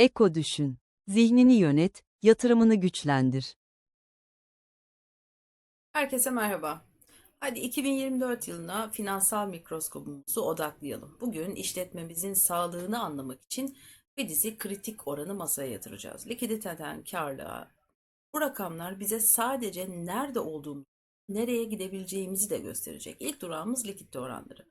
Eko düşün. Zihnini yönet, yatırımını güçlendir. Herkese merhaba. Hadi 2024 yılına finansal mikroskopumuzu odaklayalım. Bugün işletmemizin sağlığını anlamak için bir dizi kritik oranı masaya yatıracağız. Likiditeden karlığa. Bu rakamlar bize sadece nerede olduğumuzu, nereye gidebileceğimizi de gösterecek. İlk durağımız likidite oranları.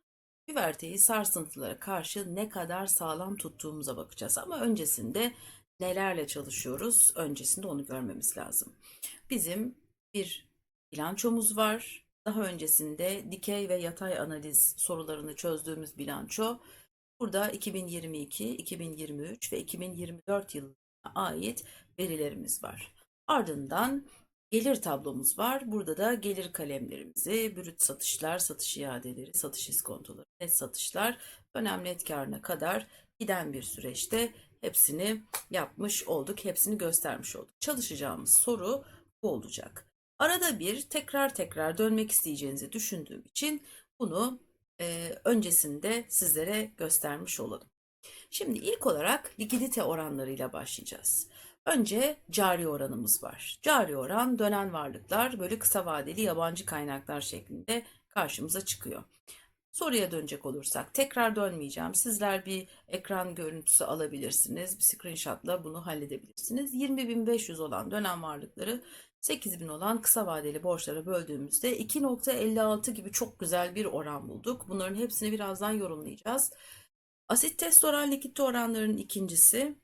Güverteyi sarsıntılara karşı ne kadar sağlam tuttuğumuza bakacağız. Ama öncesinde nelerle çalışıyoruz? Öncesinde onu görmemiz lazım. Bizim bir bilançomuz var. Daha öncesinde dikey ve yatay analiz sorularını çözdüğümüz bilanço. Burada 2022, 2023 ve 2024 yılına ait verilerimiz var. Ardından gelir tablomuz var. Burada da gelir kalemlerimizi, brüt satışlar, satış iadeleri, satış iskontoları, net satışlar, dönem net karına kadar giden bir süreçte hepsini yapmış olduk, hepsini göstermiş olduk. Çalışacağımız soru bu olacak. Arada bir tekrar tekrar dönmek isteyeceğinizi düşündüğüm için bunu e, öncesinde sizlere göstermiş olalım. Şimdi ilk olarak likidite oranlarıyla başlayacağız. Önce cari oranımız var. Cari oran dönen varlıklar böyle kısa vadeli yabancı kaynaklar şeklinde karşımıza çıkıyor. Soruya dönecek olursak tekrar dönmeyeceğim. Sizler bir ekran görüntüsü alabilirsiniz. Bir screenshotla bunu halledebilirsiniz. 20.500 olan dönem varlıkları 8000 olan kısa vadeli borçlara böldüğümüzde 2.56 gibi çok güzel bir oran bulduk. Bunların hepsini birazdan yorumlayacağız. Asit test oran likidite oranlarının ikincisi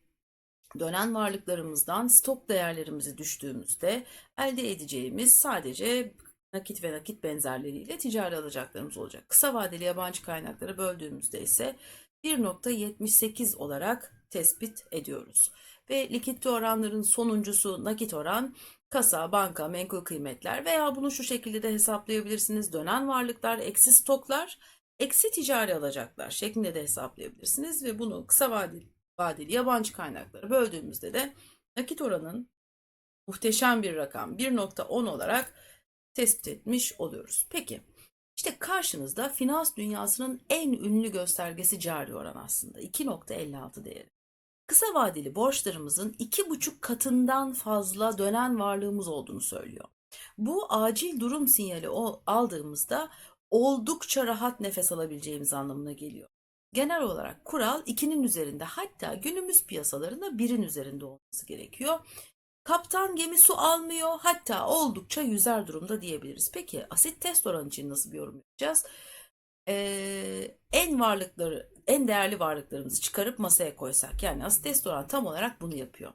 dönen varlıklarımızdan stok değerlerimizi düştüğümüzde elde edeceğimiz sadece nakit ve nakit benzerleriyle ticari alacaklarımız olacak. Kısa vadeli yabancı kaynakları böldüğümüzde ise 1.78 olarak tespit ediyoruz. Ve likidite oranların sonuncusu nakit oran kasa, banka, menkul kıymetler veya bunu şu şekilde de hesaplayabilirsiniz. Dönen varlıklar, eksi stoklar, eksi ticari alacaklar şeklinde de hesaplayabilirsiniz ve bunu kısa vadeli, vadeli yabancı kaynakları böldüğümüzde de nakit oranın muhteşem bir rakam 1.10 olarak tespit etmiş oluyoruz. Peki işte karşınızda finans dünyasının en ünlü göstergesi cari oran aslında 2.56 değeri. Kısa vadeli borçlarımızın 2,5 katından fazla dönen varlığımız olduğunu söylüyor. Bu acil durum sinyali aldığımızda oldukça rahat nefes alabileceğimiz anlamına geliyor. Genel olarak kural 2'nin üzerinde hatta günümüz piyasalarında 1'in üzerinde olması gerekiyor. Kaptan gemi su almıyor hatta oldukça yüzer durumda diyebiliriz. Peki asit test oranı için nasıl bir yorum yapacağız? Ee, en varlıkları, en değerli varlıklarımızı çıkarıp masaya koysak yani asit test oranı tam olarak bunu yapıyor.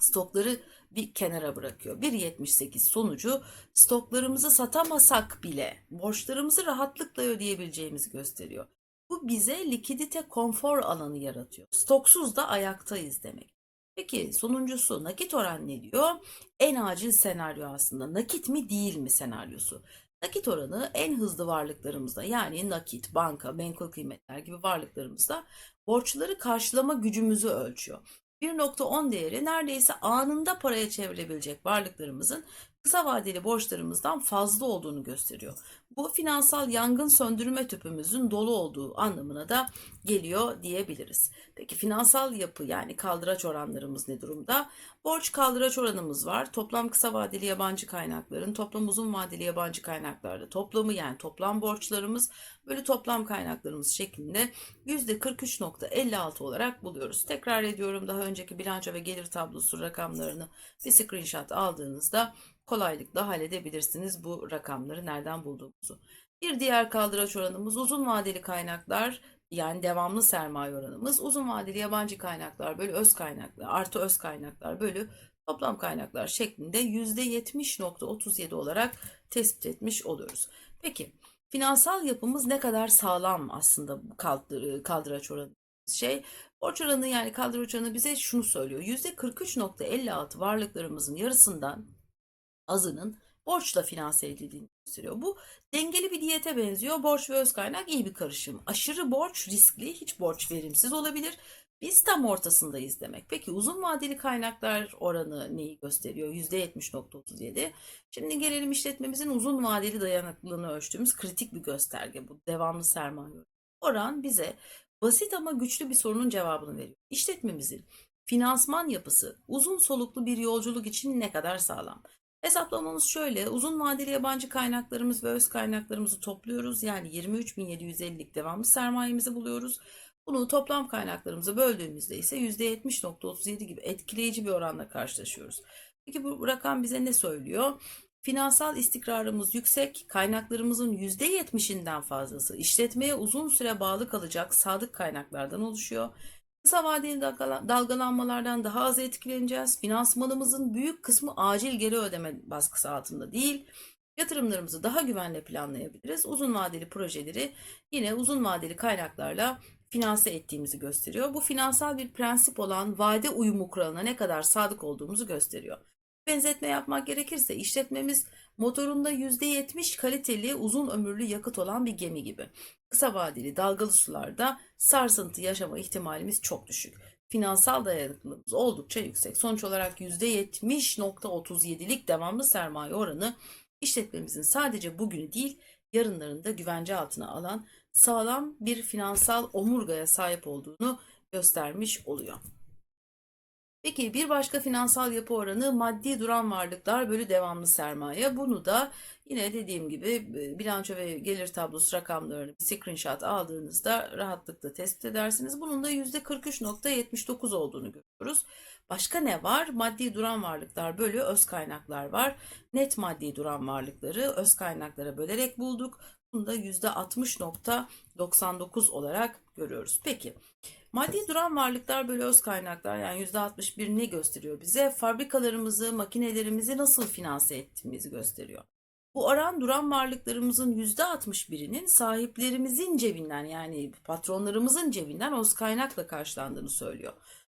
Stokları bir kenara bırakıyor. 1.78 sonucu stoklarımızı satamasak bile borçlarımızı rahatlıkla ödeyebileceğimizi gösteriyor. Bu bize likidite konfor alanı yaratıyor. Stoksuz da ayaktayız demek. Peki sonuncusu nakit oran ne diyor? En acil senaryo aslında. Nakit mi değil mi senaryosu. Nakit oranı en hızlı varlıklarımızda yani nakit, banka, menkul kıymetler gibi varlıklarımızda borçları karşılama gücümüzü ölçüyor. 1.10 değeri neredeyse anında paraya çevirebilecek varlıklarımızın kısa vadeli borçlarımızdan fazla olduğunu gösteriyor. Bu finansal yangın söndürme tüpümüzün dolu olduğu anlamına da geliyor diyebiliriz. Peki finansal yapı yani kaldıraç oranlarımız ne durumda? Borç kaldıraç oranımız var. Toplam kısa vadeli yabancı kaynakların toplam uzun vadeli yabancı kaynaklarda toplamı yani toplam borçlarımız bölü toplam kaynaklarımız şeklinde %43.56 olarak buluyoruz. Tekrar ediyorum daha önceki bilanço ve gelir tablosu rakamlarını bir screenshot aldığınızda kolaylıkla halledebilirsiniz bu rakamları nereden bulduğumuzu. Bir diğer kaldıraç oranımız uzun vadeli kaynaklar yani devamlı sermaye oranımız uzun vadeli yabancı kaynaklar bölü öz kaynaklar artı öz kaynaklar bölü toplam kaynaklar şeklinde %70.37 olarak tespit etmiş oluyoruz. Peki finansal yapımız ne kadar sağlam aslında kaldır- kaldıraç oranı şey borç oranı yani kaldıraç oranı bize şunu söylüyor. %43.56 varlıklarımızın yarısından azının borçla finanse edildiğini gösteriyor. Bu dengeli bir diyete benziyor. Borç ve öz kaynak iyi bir karışım. Aşırı borç riskli, hiç borç verimsiz olabilir. Biz tam ortasındayız demek. Peki uzun vadeli kaynaklar oranı neyi gösteriyor? %70.37. Şimdi gelelim işletmemizin uzun vadeli dayanıklılığını ölçtüğümüz kritik bir gösterge bu. Devamlı sermaye. Oran bize basit ama güçlü bir sorunun cevabını veriyor. İşletmemizin finansman yapısı uzun soluklu bir yolculuk için ne kadar sağlam? Hesaplamamız şöyle. Uzun vadeli yabancı kaynaklarımız ve öz kaynaklarımızı topluyoruz. Yani 23.750'lik devamlı sermayemizi buluyoruz. Bunu toplam kaynaklarımıza böldüğümüzde ise %70.37 gibi etkileyici bir oranla karşılaşıyoruz. Peki bu rakam bize ne söylüyor? Finansal istikrarımız yüksek, kaynaklarımızın %70'inden fazlası işletmeye uzun süre bağlı kalacak sadık kaynaklardan oluşuyor. Kısa vadeli dalgala- dalgalanmalardan daha az etkileneceğiz. Finansmanımızın büyük kısmı acil geri ödeme baskısı altında değil. Yatırımlarımızı daha güvenle planlayabiliriz. Uzun vadeli projeleri yine uzun vadeli kaynaklarla finanse ettiğimizi gösteriyor. Bu finansal bir prensip olan vade uyumu kuralına ne kadar sadık olduğumuzu gösteriyor. Benzetme yapmak gerekirse işletmemiz motorunda %70 kaliteli uzun ömürlü yakıt olan bir gemi gibi. Kısa vadeli dalgalı sularda sarsıntı yaşama ihtimalimiz çok düşük. Finansal dayanıklılığımız oldukça yüksek. Sonuç olarak %70.37'lik devamlı sermaye oranı işletmemizin sadece bugünü değil yarınlarını da güvence altına alan sağlam bir finansal omurgaya sahip olduğunu göstermiş oluyor. Peki bir başka finansal yapı oranı maddi duran varlıklar bölü devamlı sermaye. Bunu da yine dediğim gibi e, bilanço ve gelir tablosu rakamlarını bir screenshot aldığınızda rahatlıkla tespit edersiniz. Bunun da %43.79 olduğunu görüyoruz. Başka ne var? Maddi duran varlıklar bölü öz kaynaklar var. Net maddi duran varlıkları öz kaynaklara bölerek bulduk. Bunu da %60.99 olarak görüyoruz. Peki maddi duran varlıklar bölü öz kaynaklar yani %61 ne gösteriyor bize? Fabrikalarımızı, makinelerimizi nasıl finanse ettiğimizi gösteriyor. Bu oran duran varlıklarımızın %61'inin sahiplerimizin cebinden yani patronlarımızın cebinden öz kaynakla karşılandığını söylüyor.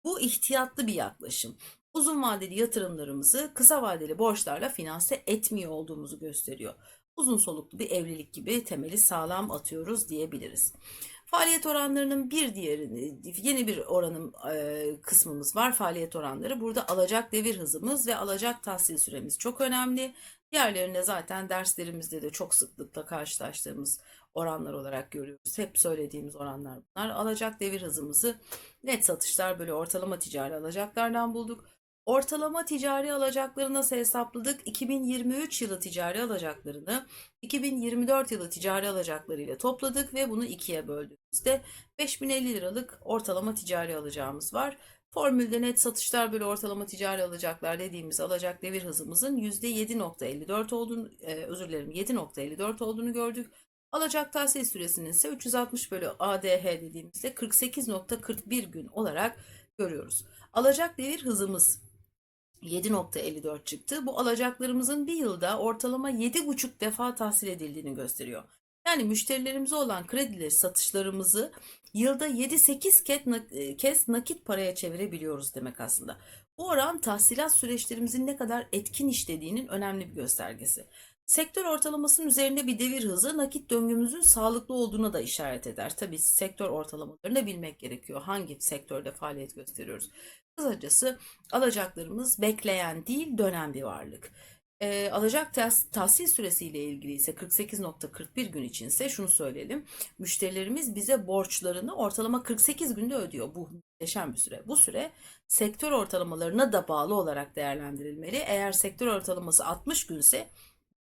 Bu ihtiyatlı bir yaklaşım. Uzun vadeli yatırımlarımızı kısa vadeli borçlarla finanse etmiyor olduğumuzu gösteriyor. Uzun soluklu bir evlilik gibi temeli sağlam atıyoruz diyebiliriz. Faaliyet oranlarının bir diğerini, yeni bir oranım e, kısmımız var. Faaliyet oranları. Burada alacak devir hızımız ve alacak tahsil süremiz çok önemli. Diğerlerinde zaten derslerimizde de çok sıklıkla karşılaştığımız oranlar olarak görüyoruz. Hep söylediğimiz oranlar bunlar. Alacak devir hızımızı net satışlar böyle ortalama ticari alacaklardan bulduk. Ortalama ticari alacakları nasıl hesapladık? 2023 yılı ticari alacaklarını 2024 yılı ticari alacakları ile topladık ve bunu ikiye böldüğümüzde 5050 liralık ortalama ticari alacağımız var. Formülde net satışlar bölü ortalama ticari alacaklar dediğimiz alacak devir hızımızın %7.54 olduğunu, e, özür dilerim 7.54 olduğunu gördük. Alacak tahsil süresinin ise 360 bölü ADH dediğimizde 48.41 gün olarak görüyoruz. Alacak devir hızımız 7.54 çıktı. Bu alacaklarımızın bir yılda ortalama 7,5 defa tahsil edildiğini gösteriyor. Yani müşterilerimize olan kredileri satışlarımızı yılda 7-8 kez, nak- kez nakit paraya çevirebiliyoruz demek aslında. Bu oran tahsilat süreçlerimizin ne kadar etkin işlediğinin önemli bir göstergesi. Sektör ortalamasının üzerinde bir devir hızı nakit döngümüzün sağlıklı olduğuna da işaret eder. Tabii sektör ortalamalarını bilmek gerekiyor. Hangi sektörde faaliyet gösteriyoruz? Kısacası alacaklarımız bekleyen değil dönen bir varlık. E, alacak tahs- tahsil süresiyle ilgili ise 48.41 gün içinse şunu söyleyelim. Müşterilerimiz bize borçlarını ortalama 48 günde ödüyor. Bu muhteşem bir süre. Bu süre sektör ortalamalarına da bağlı olarak değerlendirilmeli. Eğer sektör ortalaması 60 günse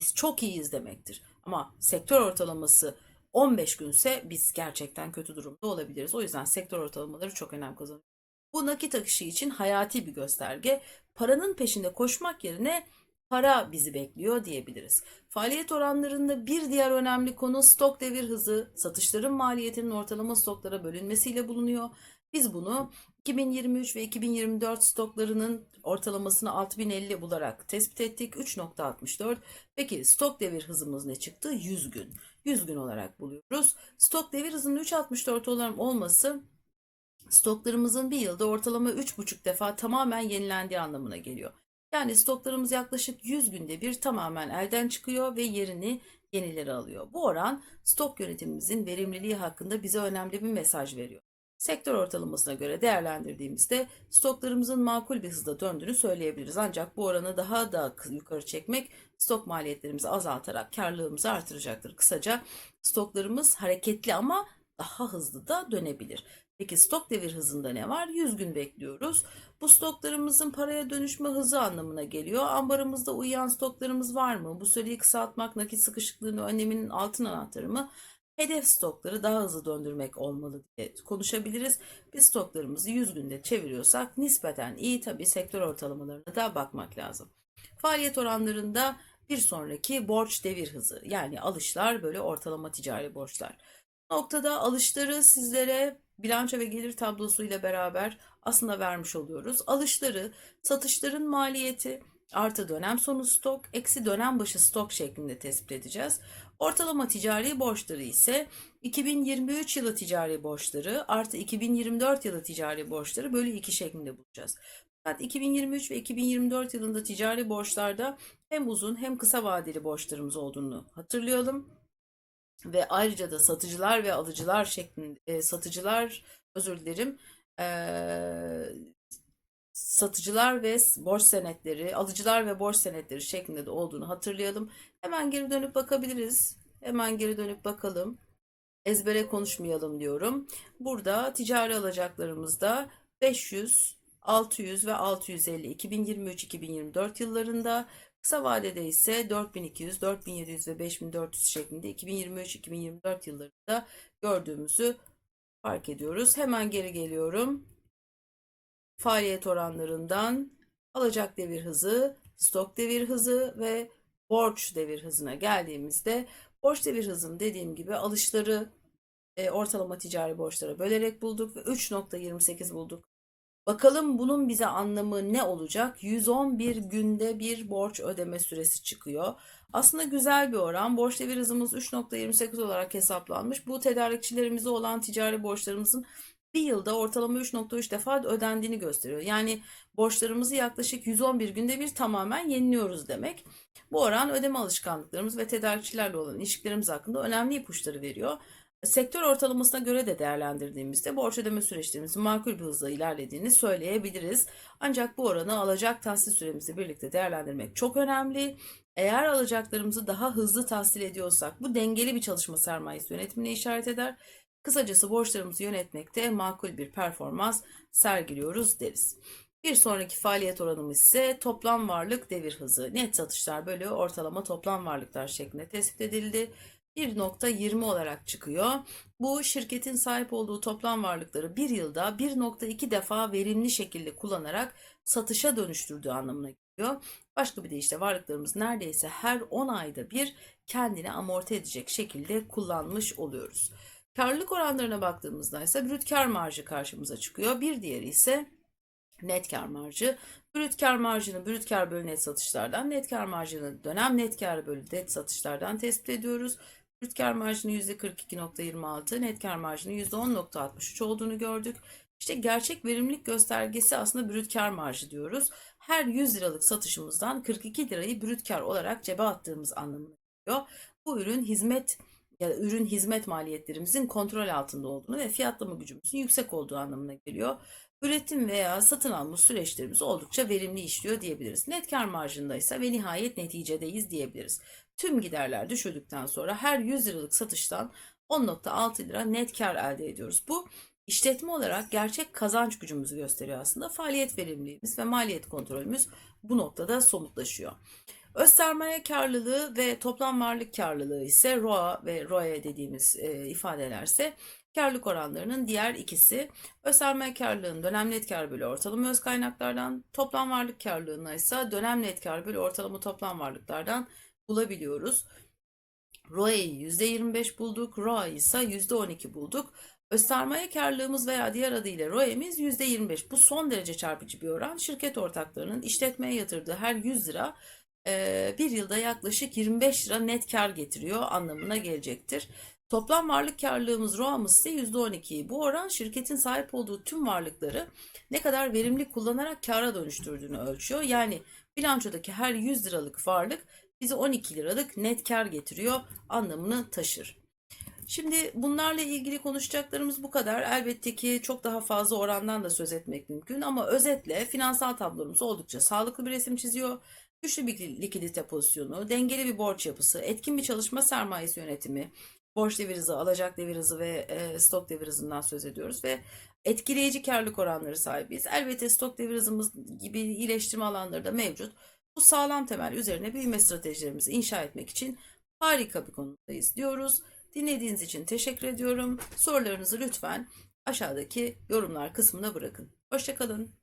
biz çok iyiyiz demektir. Ama sektör ortalaması 15 günse biz gerçekten kötü durumda olabiliriz. O yüzden sektör ortalamaları çok önem kazanıyor. Bu nakit akışı için hayati bir gösterge. Paranın peşinde koşmak yerine para bizi bekliyor diyebiliriz. Faaliyet oranlarında bir diğer önemli konu stok devir hızı, satışların maliyetinin ortalama stoklara bölünmesiyle bulunuyor. Biz bunu 2023 ve 2024 stoklarının ortalamasını 6050 bularak tespit ettik. 3.64. Peki stok devir hızımız ne çıktı? 100 gün. 100 gün olarak buluyoruz. Stok devir hızının 3.64 olarak olması stoklarımızın bir yılda ortalama 3,5 defa tamamen yenilendiği anlamına geliyor. Yani stoklarımız yaklaşık 100 günde bir tamamen elden çıkıyor ve yerini yenileri alıyor. Bu oran stok yönetimimizin verimliliği hakkında bize önemli bir mesaj veriyor. Sektör ortalamasına göre değerlendirdiğimizde stoklarımızın makul bir hızda döndüğünü söyleyebiliriz. Ancak bu oranı daha da yukarı çekmek stok maliyetlerimizi azaltarak karlılığımızı artıracaktır. Kısaca stoklarımız hareketli ama daha hızlı da dönebilir. Peki stok devir hızında ne var? 100 gün bekliyoruz. Bu stoklarımızın paraya dönüşme hızı anlamına geliyor. Ambarımızda uyuyan stoklarımız var mı? Bu süreyi kısaltmak nakit sıkışıklığını önleminin altın anahtarı mı? Hedef stokları daha hızlı döndürmek olmalı diye konuşabiliriz. Biz stoklarımızı 100 günde çeviriyorsak nispeten iyi tabii sektör ortalamalarına da bakmak lazım. Faaliyet oranlarında bir sonraki borç devir hızı yani alışlar böyle ortalama ticari borçlar. Bu noktada alışları sizlere bilanço ve gelir tablosuyla beraber aslında vermiş oluyoruz. Alışları satışların maliyeti artı dönem sonu stok eksi dönem başı stok şeklinde tespit edeceğiz. Ortalama ticari borçları ise 2023 yılı ticari borçları artı 2024 yılı ticari borçları bölü 2 şeklinde bulacağız. Fakat 2023 ve 2024 yılında ticari borçlarda hem uzun hem kısa vadeli borçlarımız olduğunu hatırlayalım. Ve ayrıca da satıcılar ve alıcılar şeklinde e, satıcılar özür dilerim e, satıcılar ve borç senetleri, alıcılar ve borç senetleri şeklinde de olduğunu hatırlayalım. Hemen geri dönüp bakabiliriz. Hemen geri dönüp bakalım. Ezbere konuşmayalım diyorum. Burada ticari alacaklarımızda 500, 600 ve 650 2023-2024 yıllarında kısa vadede ise 4200, 4700 ve 5400 şeklinde 2023-2024 yıllarında gördüğümüzü fark ediyoruz. Hemen geri geliyorum. Faaliyet oranlarından alacak devir hızı, stok devir hızı ve borç devir hızına geldiğimizde borç devir hızını dediğim gibi alışları e, ortalama ticari borçlara bölerek bulduk ve 3.28 bulduk. Bakalım bunun bize anlamı ne olacak? 111 günde bir borç ödeme süresi çıkıyor. Aslında güzel bir oran. Borç devir hızımız 3.28 olarak hesaplanmış. Bu tedarikçilerimize olan ticari borçlarımızın bir yılda ortalama 3.3 defa ödendiğini gösteriyor. Yani borçlarımızı yaklaşık 111 günde bir tamamen yeniliyoruz demek. Bu oran ödeme alışkanlıklarımız ve tedarikçilerle olan ilişkilerimiz hakkında önemli ipuçları veriyor. Sektör ortalamasına göre de değerlendirdiğimizde borç ödeme süreçlerimizin makul bir hızla ilerlediğini söyleyebiliriz. Ancak bu oranı alacak tahsil süremizle birlikte değerlendirmek çok önemli. Eğer alacaklarımızı daha hızlı tahsil ediyorsak bu dengeli bir çalışma sermayesi yönetimine işaret eder. Kısacası borçlarımızı yönetmekte makul bir performans sergiliyoruz deriz. Bir sonraki faaliyet oranımız ise toplam varlık devir hızı. Net satışlar bölü ortalama toplam varlıklar şeklinde tespit edildi. 1.20 olarak çıkıyor. Bu şirketin sahip olduğu toplam varlıkları bir yılda 1.2 defa verimli şekilde kullanarak satışa dönüştürdüğü anlamına geliyor. Başka bir deyişle varlıklarımız neredeyse her 10 ayda bir kendini amorti edecek şekilde kullanmış oluyoruz. Karlılık oranlarına baktığımızda ise brüt kar marjı karşımıza çıkıyor. Bir diğeri ise net kar marjı. Brüt kar marjını brüt kar bölü net satışlardan, net kar marjını dönem net kar bölü net satışlardan tespit ediyoruz. Brüt kar marjının %42.26, net kar marjının %10.63 olduğunu gördük. İşte gerçek verimlilik göstergesi aslında brüt kar marjı diyoruz. Her 100 liralık satışımızdan 42 lirayı brüt kar olarak cebe attığımız anlamına geliyor. Bu ürün hizmet ya da ürün hizmet maliyetlerimizin kontrol altında olduğunu ve fiyatlama gücümüzün yüksek olduğu anlamına geliyor. Üretim veya satın alma süreçlerimiz oldukça verimli işliyor diyebiliriz. Net kar marjında ise ve nihayet neticedeyiz diyebiliriz. Tüm giderler düşürdükten sonra her 100 liralık satıştan 10.6 lira net kar elde ediyoruz. Bu işletme olarak gerçek kazanç gücümüzü gösteriyor aslında. Faaliyet verimliliğimiz ve maliyet kontrolümüz bu noktada somutlaşıyor. Öz sermaye karlılığı ve toplam varlık karlılığı ise ROA ve ROE dediğimiz e, ifadelerse karlılık oranlarının diğer ikisi. Öz sermaye karlılığın dönem net kar bölü ortalama öz kaynaklardan, toplam varlık karlılığına ise dönem net kar bölü ortalama toplam varlıklardan bulabiliyoruz. ROE'yi %25 bulduk, ROA ise %12 bulduk. Öz karlılığımız veya diğer adıyla ROE'miz %25. Bu son derece çarpıcı bir oran. Şirket ortaklarının işletmeye yatırdığı her 100 lira e, bir yılda yaklaşık 25 lira net kar getiriyor anlamına gelecektir. Toplam varlık karlılığımız ROA'mız ise %12. Bu oran şirketin sahip olduğu tüm varlıkları ne kadar verimli kullanarak kara dönüştürdüğünü ölçüyor. Yani bilançodaki her 100 liralık varlık bize 12 liralık net kar getiriyor anlamını taşır. Şimdi bunlarla ilgili konuşacaklarımız bu kadar. Elbette ki çok daha fazla orandan da söz etmek mümkün ama özetle finansal tablomuz oldukça sağlıklı bir resim çiziyor. Güçlü bir likidite pozisyonu, dengeli bir borç yapısı, etkin bir çalışma sermayesi yönetimi, borç devir hızı, alacak devir hızı ve e, stok devir hızından söz ediyoruz ve etkileyici karlılık oranları sahibiz. Elbette stok devir hızımız gibi iyileştirme alanları da mevcut. Bu sağlam temel üzerine büyüme stratejilerimizi inşa etmek için harika bir konudayız diyoruz. Dinlediğiniz için teşekkür ediyorum. Sorularınızı lütfen aşağıdaki yorumlar kısmına bırakın. Hoşçakalın.